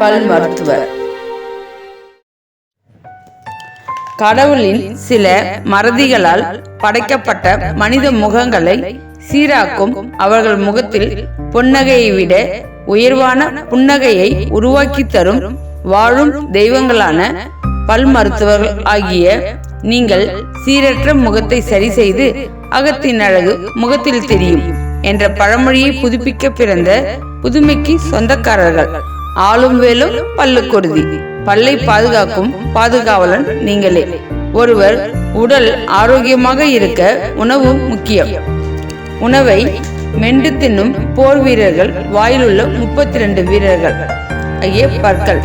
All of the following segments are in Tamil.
பல் மருத்துவர். கடவுளின் சில மறதிகளால் படைக்கப்பட்ட மனித முகங்களை சீராக்கும் அவர்கள் முகத்தில் புன்னகையை விட உயர்வான புன்னகையை உருவாக்கி தரும் வாழும் தெய்வங்களான பல் மருத்துவர்கள் ஆகிய நீங்கள் சீரற்ற முகத்தை சரி செய்து அகத்தின் அழகு முகத்தில் தெரியும் என்ற பழமொழியை புதுப்பிக்க பிறந்த புதுமைக்கு சொந்தக்காரர்கள். ஆளும் வேலும் பல்லு கொருதி. பல்லை பாதுகாக்கும் பாதுகாவலன் நீங்களே. ஒருவர் உடல் ஆரோக்கியமாக இருக்க உணவு முக்கியம். உணவை மென்று தின்னும் போர் வீரர்கள் வாயிலுள்ள முப்பத்தி ரெண்டு வீரர்கள். ஆகிய பற்கள்.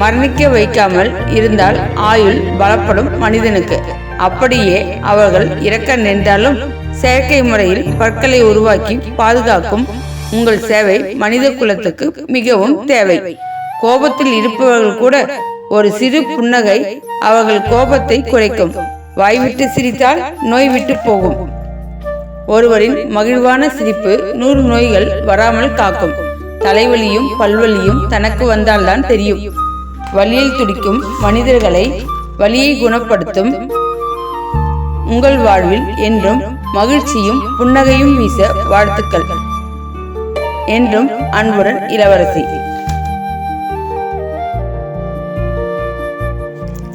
மரணிக்க வைக்காமல் இருந்தால் ஆயுள் பலப்படும் மனிதனுக்கு. அப்படியே அவர்கள் இறக்க நின்றாலும் செயற்கை முறையில் பற்களை உருவாக்கி பாதுகாக்கும் உங்கள் சேவை மனித குலத்துக்கு மிகவும் தேவை. கோபத்தில் இருப்பவர்கள் கூட ஒரு சிறு புன்னகை அவர்கள் கோபத்தை குறைக்கும். வாய்விட்டு சிரித்தால் நோய் விட்டு போகும். ஒருவரின் மகிழ்வான சிரிப்பு நூறு நோய்கள் வராமல் காக்கும். தலைவலியும் பல்வலியும் தனக்கு வந்தால்தான் தெரியும். வலியில் துடிக்கும் மனிதர்களை வலியை குணப்படுத்தும் உங்கள் வாழ்வில் என்றும் மகிழ்ச்சியும் புன்னகையும் வீச வாழ்த்துக்கள். என்றும் அன்புடன் இளவரசி.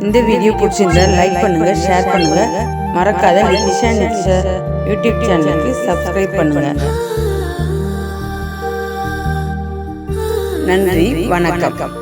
இந்த வீடியோ பிடிச்சிருந்தா லைக் பண்ணுங்க ஷேர் பண்ணுங்க. மறக்காத நிதிஷா நிதிஷா யூடியூப் சேனலுக்கு சப்ஸ்கிரைப் பண்ணுங்க. நன்றி வணக்கம்.